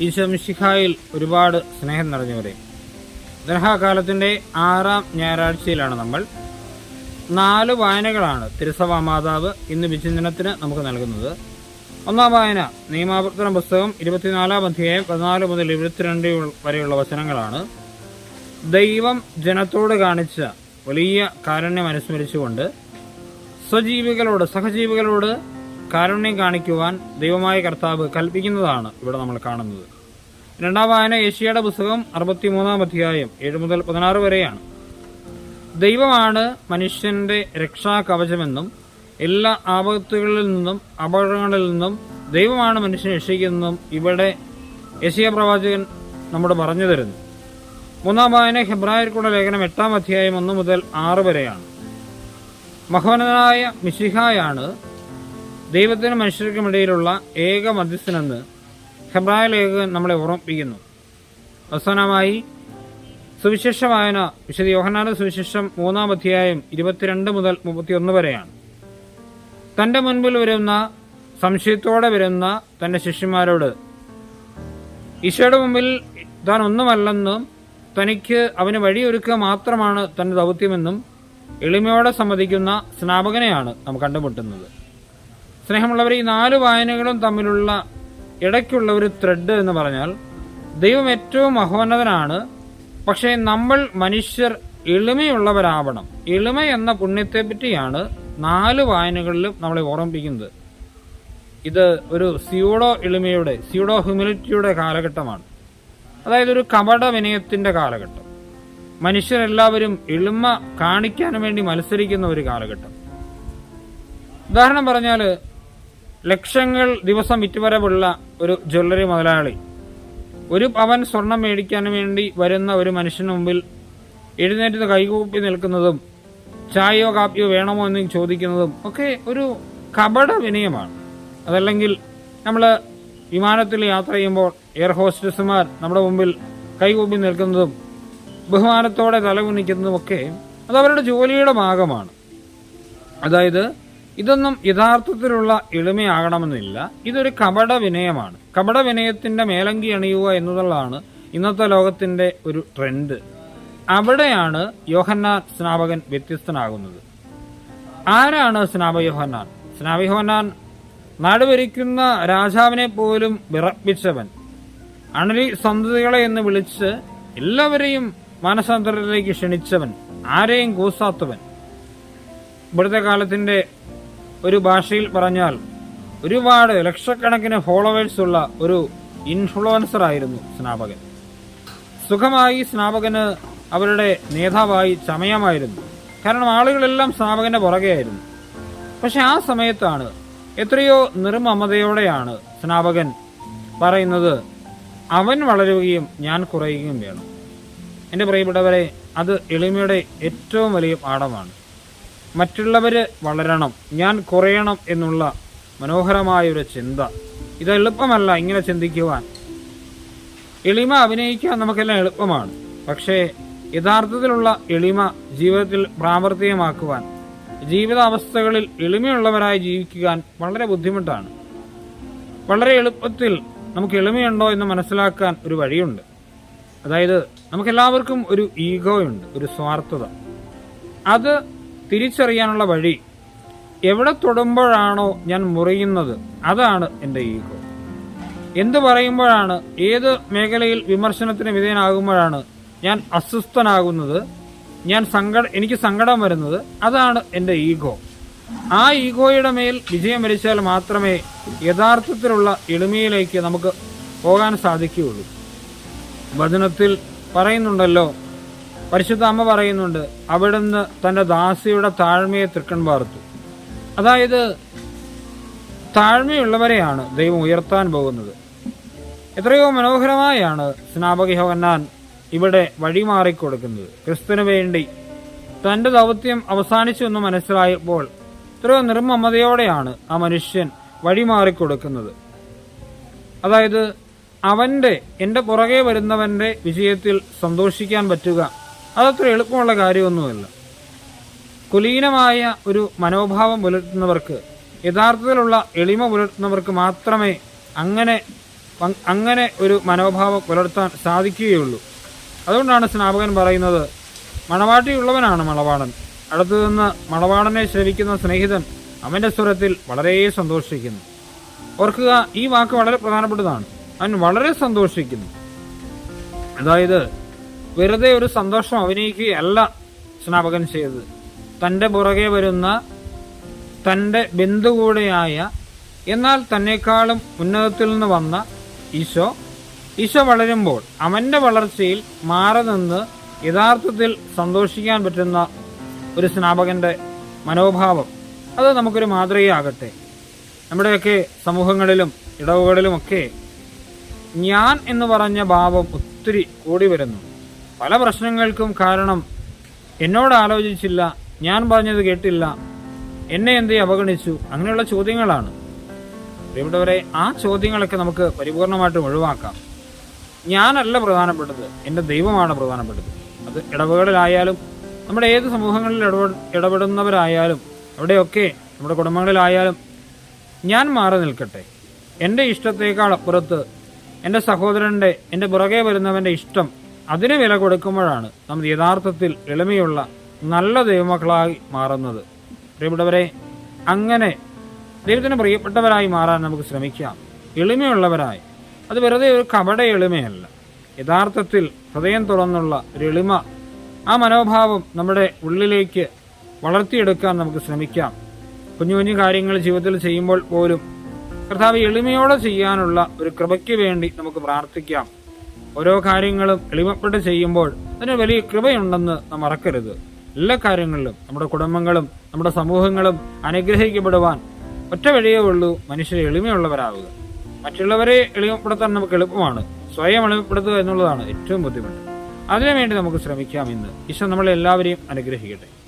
ഈശോമിഷിഹായിൽ ഒരുപാട് സ്നേഹം നിറഞ്ഞവരെ. ദർഹാകാലത്തിന്റെ ആറാം ഞായറാഴ്ചയിലാണ് നമ്മൾ. നാല് വായനകളാണ് തിരുസഭാ മാതാവ് ഇന്ന് വിചിന്തനത്തിന് നമുക്ക് നൽകുന്നത്. ഒന്നാം വായന നിയമാവർത്തന പുസ്തകം ഇരുപത്തിനാലാം അധ്യായം പതിനാല് മുതൽ ഇരുപത്തിരണ്ട് വരെയുള്ള വചനങ്ങളാണ്. ദൈവം ജനത്തോട് കാണിച്ച വലിയ കാരുണ്യം അനുസ്മരിച്ചുകൊണ്ട് സ്വജീവികളോട് സഹജീവികളോട് കാരുണ്യം കാണിക്കുവാൻ ദൈവമായ കർത്താവ് കൽപ്പിക്കുന്നതാണ് ഇവിടെ നമ്മൾ കാണുന്നത്. രണ്ടാം വായന ഏഷ്യയുടെ പുസ്തകം അറുപത്തിമൂന്നാം അധ്യായം ഏഴ് മുതൽ പതിനാറ് വരെയാണ്. ദൈവമാണ് മനുഷ്യന്റെ രക്ഷാ കവചമെന്നും എല്ലാ ആപത്തുകളിൽ നിന്നും അപകടങ്ങളിൽ നിന്നും ദൈവമാണ് മനുഷ്യനെ രക്ഷിക്കുന്നതും ഇവിടെ യശിയ പ്രവാചകൻ നമ്മോട് പറഞ്ഞു തരുന്നു. മൂന്നാം വായന ഹെബ്രായർക്കുള്ള ലേഖനം എട്ടാം അധ്യായം ഒന്ന് മുതൽ ആറ് വരെയാണ്. മഹോനായ മിശിഹായാണ് ദൈവത്തിനും മനുഷ്യർക്കുമിടയിലുള്ള ഏക മധ്യസ്ഥനെന്ന് ഹെബ്രായ ലേഖകൻ നമ്മളെ ഓർമ്മിപ്പിക്കുന്നു. അവസാനമായി സുവിശേഷ വായന വിശുദ്ധ യോഹനാന സുവിശേഷം മൂന്നാം അധ്യായം ഇരുപത്തിരണ്ട് മുതൽ മുപ്പത്തിയൊന്ന് വരെയാണ്. തന്റെ മുൻപിൽ വരുന്ന സംശയത്തോടെ വരുന്ന തന്റെ ശിഷ്യന്മാരോട് ഈശോയുടെ മുമ്പിൽ താൻ ഒന്നുമല്ലെന്നും തനിക്ക് അവന് വഴിയൊരുക്കുക മാത്രമാണ് തന്റെ ദൗത്യമെന്നും എളിമയോടെ സമ്മതിക്കുന്ന സ്നാപകനെയാണ് നാം കണ്ടുമുട്ടുന്നത്. സ്നേഹമുള്ളവർ ഈ നാല് വായനകളും തമ്മിലുള്ള ഇടയ്ക്കുള്ള ഒരു ത്രെഡ് എന്ന് പറഞ്ഞാൽ ദൈവം ഏറ്റവും മഹോന്നതനാണ്. പക്ഷേ നമ്മൾ മനുഷ്യർ എളിമയുള്ളവരാവണം. എളിമ എന്ന പുണ്യത്തെ പറ്റിയാണ് നാല് വായനകളിലും നമ്മളെ ഓർമ്മിപ്പിക്കുന്നത്. ഇത് ഒരു സ്യൂഡോ എളിമയുടെ സ്യൂഡോ ഹ്യൂമിലിറ്റിയുടെ കാലഘട്ടമാണ്. അതായത് ഒരു കപട വിനയത്തിന്റെ കാലഘട്ടം. മനുഷ്യരെല്ലാവരും എളിമ കാണിക്കാൻ വേണ്ടി മത്സരിക്കുന്ന ഒരു കാലഘട്ടം. ഉദാഹരണം പറഞ്ഞാൽ ലക്ഷങ്ങൾ ദിവസം വിറ്റുവരവുള്ള ഒരു ജ്വല്ലറി മുതലാളി. ഒരു പവൻ സ്വർണം മേടിക്കാൻ വേണ്ടി വരുന്ന ഒരു മനുഷ്യന് മുമ്പിൽ എഴുന്നേറ്റ് കൈകൂപ്പി നിൽക്കുന്നതും ചായയോ കാപ്പിയോ വേണമോ എന്ന് ചോദിക്കുന്നതും ഒക്കെ ഒരു കപട വിനയമാണ്. അതല്ലെങ്കിൽ നമ്മൾ വിമാനത്തിൽ യാത്ര ചെയ്യുമ്പോൾ എയർ ഹോസ്റ്റസുമാർ നമ്മുടെ മുമ്പിൽ കൈകൂപ്പി നിൽക്കുന്നതും ബഹുമാനത്തോടെ തലകുനിക്കുന്നതും ഒക്കെ അത് അവരുടെ ജോലിയുടെ ഭാഗമാണ്. അതായത് ഇതൊന്നും യഥാർത്ഥത്തിലുള്ള എളിമയാകണമെന്നില്ല. ഇതൊരു കപട വിനയമാണ് കപട വിനയത്തിന്റെ മേലങ്കി അണിയുക എന്നുള്ളതാണ് ഇന്നത്തെ ലോകത്തിന്റെ ഒരു ട്രെൻഡ്. അവിടെയാണ് യോഹന്നാൻ സ്നാപകൻ വ്യത്യസ്തനാകുന്നത്. ആരാണ് സ്നാപ യോഹന്നാൻ? സ്നാപ യോഹന്നാൻ നാടുഭരിക്കുന്ന രാജാവിനെ പോലും വിറപ്പിച്ചവൻ. അണലി സന്തതികളെ എന്ന് വിളിച്ച് എല്ലാവരെയും മാനസാന്തരത്തിലേക്ക് ക്ഷണിച്ചവൻ. ആരെയും കൂസാത്തവൻ. ഇവിടുത്തെ കാലത്തിന്റെ ഒരു ഭാഷയിൽ പറഞ്ഞാൽ ഒരുപാട് ലക്ഷക്കണക്കിന് ഫോളോവേഴ്സ് ഉള്ള ഒരു ഇൻഫ്ലുവൻസർ ആയിരുന്നു സ്നാപകൻ. സുഖമായി സ്നാപകന് അവരുടെ നേതാവായി ചമയമായിരുന്നു. കാരണം ആളുകളെല്ലാം സ്നാപകന്റെ പുറകെയായിരുന്നു പക്ഷെ ആ സമയത്താണ് എത്രയോ നിർമ്മമതയോടെയാണ് സ്നാപകൻ പറയുന്നത് അവൻ വളരുകയും ഞാൻ കുറയുകയും വേണം. എന്റെ പ്രിയപ്പെട്ടവരെ അത് എളിമയുടെ ഏറ്റവും വലിയ പാഠമാണ്. മറ്റുള്ളവർ വളരണം ഞാൻ കുറയണം എന്നുള്ള മനോഹരമായ ഒരു ചിന്ത. ഇത് എളുപ്പമല്ല ഇങ്ങനെ ചിന്തിക്കുവാൻ. എളിമ അഭിനയിക്കാൻ നമുക്കെല്ലാം എളുപ്പമാണ്. പക്ഷേ യഥാർത്ഥത്തിലുള്ള എളിമ ജീവിതത്തിൽ പ്രാവർത്തികമാക്കുവാൻ ജീവിതാവസ്ഥകളിൽ എളിമയുള്ളവരായി ജീവിക്കുവാൻ വളരെ ബുദ്ധിമുട്ടാണ്. വളരെ എളുപ്പത്തിൽ നമുക്ക് എളിമയുണ്ടോ എന്ന് മനസ്സിലാക്കാൻ ഒരു വഴിയുണ്ട്. അതായത് നമുക്കെല്ലാവർക്കും ഒരു ഈഗോയുണ്ട് ഒരു സ്വാർത്ഥത. അത് തിരിച്ചറിയാനുള്ള വഴി. എവിടെ തൊടുമ്പോഴാണോ ഞാൻ മുറിയുന്നത്? അതാണ് എന്റെ ഈഗോ. എന്ത് പറയുമ്പോഴാണ് ഏത് മേഖലയിൽ വിമർശനത്തിന് വിധേയനാകുമ്പോഴാണ് ഞാൻ അസ്വസ്ഥനാകുന്നത്? ഞാൻ സങ്കട എനിക്ക് സങ്കടം വരുന്നത്? അതാണ് എന്റെ ഈഗോ. ആ ഈഗോയുടെ മേൽ വിജയം വരിച്ചാൽ മാത്രമേ യഥാർത്ഥത്തിലുള്ള എളിമയിലേക്ക് നമുക്ക് പോകാൻ സാധിക്കുകയുള്ളൂ. വചനത്തിൽ പറയുന്നുണ്ടല്ലോ പരിശുദ്ധ അമ്മ പറയുന്നുണ്ട് അവിടുന്ന് തന്റെ ദാസിയുടെ താഴ്മയെ തൃക്കൺ പാർത്തു അതായത് താഴ്മയുള്ളവരെയാണ് ദൈവം ഉയർത്താൻ പോകുന്നത്. എത്രയോ മനോഹരമായാണ് സ്നാപക യോഹന്നാൻ ഇവിടെ വഴിമാറിക്കൊടുക്കുന്നത്. ക്രിസ്തുവിന് വേണ്ടി തന്റെ ദൗത്യം അവസാനിച്ചു എന്ന് മനസ്സിലായപ്പോൾ എത്രയോ നിർമ്മമതയോടെയാണ് ആ മനുഷ്യൻ വഴിമാറിക്കൊടുക്കുന്നത്. അതായത് അവന്റെ എന്റെ പുറകെ വരുന്നവന്റെ വിജയത്തിൽ സന്തോഷിക്കാൻ പറ്റുക അതത്ര എളുപ്പമുള്ള കാര്യമൊന്നുമല്ല. കുലീനമായ ഒരു മനോഭാവം പുലർത്തുന്നവർക്ക് യഥാർത്ഥത്തിലുള്ള എളിമ പുലർത്തുന്നവർക്ക് മാത്രമേ അങ്ങനെ അങ്ങനെ ഒരു മനോഭാവം പുലർത്താൻ സാധിക്കുകയുള്ളൂ. അതുകൊണ്ടാണ് സ്നാപകൻ പറയുന്നത് മണവാട്ടിയുള്ളവനാണ് മണവാടൻ അടുത്തു നിന്ന് മണവാളനെ ശ്രവിക്കുന്ന സ്നേഹിതൻ അവന്റെ സ്വരത്തിൽ വളരെ സന്തോഷിക്കുന്നു. ഓർക്കുക ഈ വാക്ക് വളരെ പ്രധാനപ്പെട്ടതാണ്. അവൻ വളരെ സന്തോഷിക്കുന്നു. അതായത് വെറുതെ ഒരു സന്തോഷം അഭിനയിക്കുകയല്ല സ്നാപകൻ ചെയ്തത്. തന്റെ പുറകെ വരുന്ന തന്റെ ബന്ധു കൂടെയായ എന്നാൽ തന്നെക്കാളും ഉന്നതത്തിൽ നിന്ന് വന്ന ഈശോ ഈശോ വളരുമ്പോൾ അവന്റെ വളർച്ചയിൽ മാറി നിന്ന് യഥാർത്ഥത്തിൽ സന്തോഷിക്കാൻ പറ്റുന്ന ഒരു സ്നാപകന്റെ മനോഭാവം അത് നമുക്കൊരു മാതൃകയാകട്ടെ. നമ്മുടെയൊക്കെ സമൂഹങ്ങളിലും ഇടവുകളിലുമൊക്കെ ഞാൻ എന്ന് പറഞ്ഞ ഭാവം ഒത്തിരി കൂടി വരുന്നു. പല പ്രശ്നങ്ങൾക്കും കാരണം എന്നോട് ആലോചിച്ചില്ല ഞാൻ പറഞ്ഞത് കേട്ടില്ല എന്നെ എന്തേ അവഗണിച്ചു അങ്ങനെയുള്ള ചോദ്യങ്ങളാണ്. പ്രിയപ്പെട്ടവരെ ആ ചോദ്യങ്ങളൊക്കെ നമുക്ക് പരിപൂർണമായിട്ടും ഒഴിവാക്കാം. ഞാനല്ല പ്രധാനപ്പെട്ടത് എന്റെ ദൈവമാണ് പ്രധാനപ്പെട്ടത്. അത് ഇടപെടലായാലും നമ്മുടെ ഏത് സമൂഹങ്ങളിൽ ഇടപെട ഇടപെടുന്നവരായാലും അവിടെയൊക്കെ നമ്മുടെ കുടുംബങ്ങളിലായാലും ഞാൻ മാറി നിൽക്കട്ടെ. എന്റെ ഇഷ്ടത്തേക്കാൾ അപ്പുറത്ത് എന്റെ സഹോദരന്റെ എന്റെ പുറകെ വരുന്നവന്റെ ഇഷ്ടം അതിന് വില കൊടുക്കുമ്പോഴാണ് നമ്മൾ യഥാർത്ഥത്തിൽ എളിമയുള്ള നല്ല ദൈവമക്കളായി മാറുന്നത്. പ്രിയപ്പെട്ടവരെ അങ്ങനെ ദൈവത്തിന് പ്രിയപ്പെട്ടവരായി മാറാൻ നമുക്ക് ശ്രമിക്കാം. എളിമയുള്ളവരായി. അത് വെറുതെ ഒരു കപട എളിമയല്ല. യഥാർത്ഥത്തിൽ ഹൃദയം തുറന്നുള്ള ഒരു എളിമ ആ മനോഭാവം നമ്മുടെ ഉള്ളിലേക്ക് വളർത്തിയെടുക്കാൻ നമുക്ക് ശ്രമിക്കാം. കുഞ്ഞു കുഞ്ഞു കാര്യങ്ങൾ ജീവിതത്തിൽ ചെയ്യുമ്പോൾ പോലും കർത്താവ് എളിമയോടെ ചെയ്യാനുള്ള ഒരു കൃപയ്ക്ക് വേണ്ടി നമുക്ക് പ്രാർത്ഥിക്കാം. ഓരോ കാര്യങ്ങളും എളിമപ്പെട്ട് ചെയ്യുമ്പോൾ അതിന് വലിയ കൃപയുണ്ടെന്ന് നാം മറക്കരുത്. എല്ലാ കാര്യങ്ങളിലും നമ്മുടെ കുടുംബങ്ങളും നമ്മുടെ സമൂഹങ്ങളും അനുഗ്രഹിക്കപ്പെടുവാൻ ഒറ്റ വഴിയേ ഉള്ളൂ മനുഷ്യർ എളിമയുള്ളവരാവുക. മറ്റുള്ളവരെ എളിമപ്പെടുത്താൻ നമുക്ക് എളുപ്പമാണ്. സ്വയം എളിമപ്പെടുത്തുക എന്നുള്ളതാണ് ഏറ്റവും ബുദ്ധിമുട്ട്. അതിനുവേണ്ടി നമുക്ക് ശ്രമിക്കാം ഇന്ന്. ഈശോ നമ്മളെല്ലാവരെയും അനുഗ്രഹിക്കട്ടെ.